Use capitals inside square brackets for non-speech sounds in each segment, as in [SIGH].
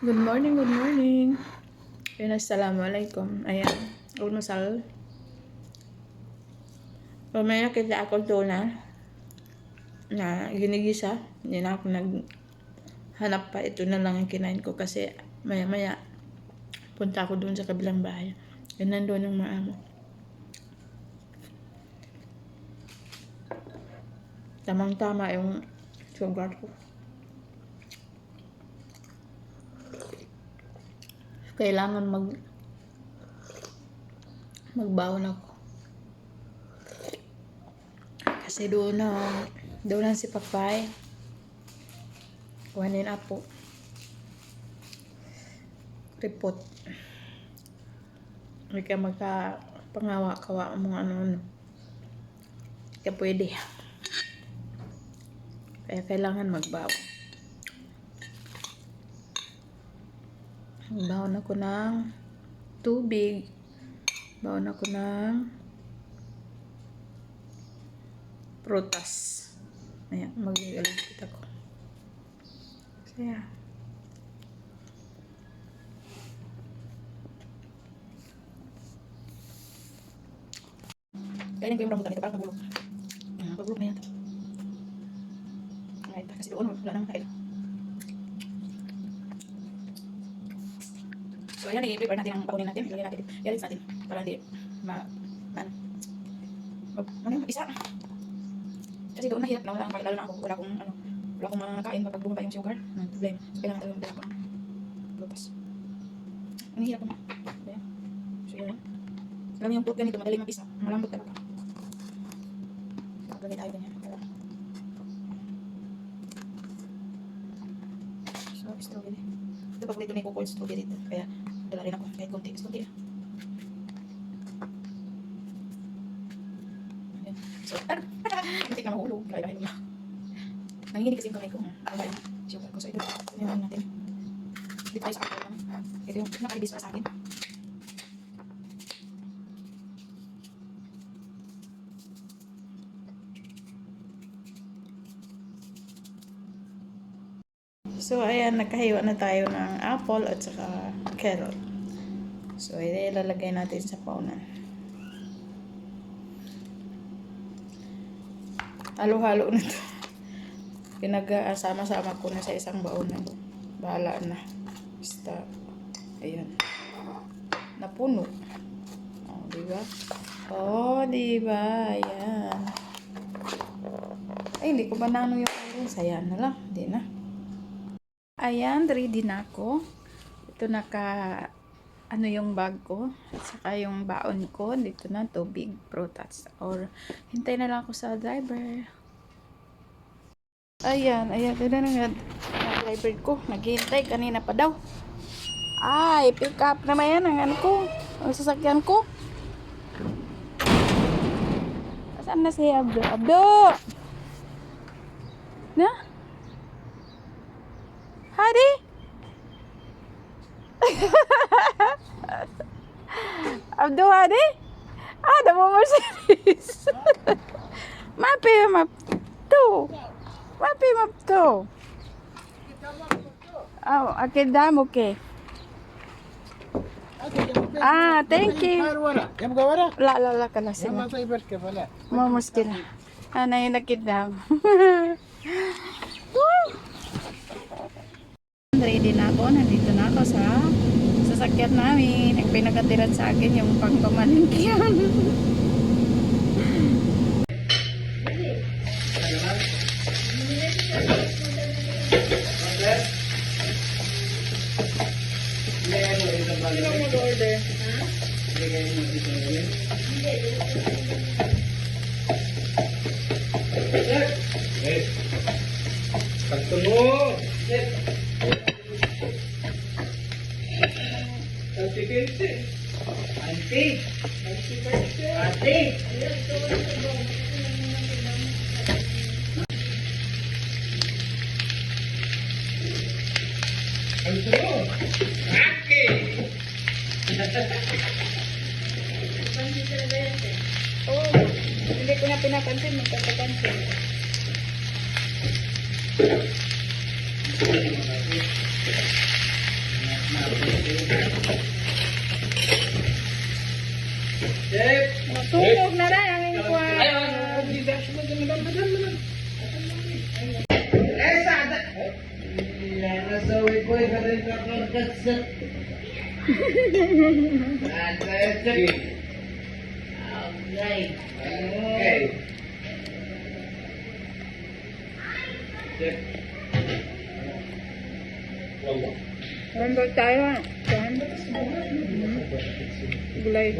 Good morning, good morning. Ayun, assalamualaikum. Ayan, almusal. Mamaya kita ako tuna na ginigisa. Hindi na ako naghanap pa. Ito na lang ang kinain ko kasi maya maya punta ako doon sa kabilang bahay. Yun nandun ang mga amo. Tamang-tama yung sugar ko. Kailangan mag magbaon ako. Kasi doon na doon na si Papay. Kuhanin apo. Report. Hindi ka magka pangawa-kawa mo ano-ano. Hindi ka pwede. Kaya kailangan magbaon. Baon ako ng tubig. Baon ako ng prutas. Ayan, magagalit ako. Kaya, Kainin ko yung rambutan ito para pagulog. Pagulog na yan. Ay, kasi doon, wala nang kain. So, ayan, i-prepare natin ang pakunin natin. Ilagay natin, i-rinse natin para hindi ma, ma, ano yung isa. Kasi doon nahirap na wala akong lalo na ako. Wala akong, ano, wala akong makakain kapag bumaba yung sugar. Ang problema. So, kailangan talagang dala ko ng lupas. Ang hirap naman. Ayan. So, yun. Alam yung fruit ganito, madali mag-isa. Malambot talaga. Gawin tayo ganyan. So, strawberry. Ito pag dito may cold strawberry. Kaya, dala rin ako. Kahit konti. Konti lang. So, hindi ka mahulog. Kaya dahil na. Nanginginig kasi yung kamay ko. Yung sugar ko? So, ito. Natin. Dito tayo sa ako lang. Ito yung akin. So, ayan, nakahiwa na tayo ng apple at saka carrot. So, ilalagay natin sa paunan. Halo-halo na to. Pinag-sama-sama ko na sa isang baunan. Bahala na. Basta, ayan. Napuno. Oh, di ba? Oh, di ba? Ayan. Ay, hindi ko ba nano yung iron? Sayang na lang. Hindi na. Ayan, ready na ako. Ito naka, ano yung bag ko. At saka yung baon ko. Dito na, tubig, prutas. Or, hintay na lang ako sa driver. Ayan, ayan. Ito na nga, driver ko. Naghihintay, kanina pa daw. Ay, pick up naman yan ang ano ko. Ang sasakyan ko. Saan na si Abdo? Abdo! Na? Hadi? [LAUGHS] Abduha di? Ah, the more series. mapi map to. Mapi map to. Oh, akin dam okay. Ah, thank you. Yam gawara? La la la kala sila. Yam sa ibat ka pala. Mo muskila. Ana yung nakidam. Ready na ako. Nandito na ako sa sasakyan namin. Ang pinagatiran sa akin yung pangpamalingkiyan. Pagtumo Auntie, Auntie, Pagtumo Aki Oh, hindi ko na pinapansin. Magpapapansin. Chef. Matulog na rin ang inkwan. Esa, ada. Nasawi ko yung karin kakagkasa. Ada esa. Okay. Okay. Chef. Member tayo. Kan? Gulay.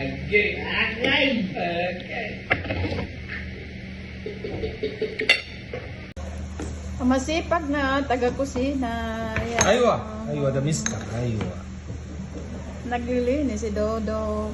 Okay. Okay. Masipag na taga-kusina. Yan. Aywa, aywa, the mister, aywa. Naglilinis si Dodong.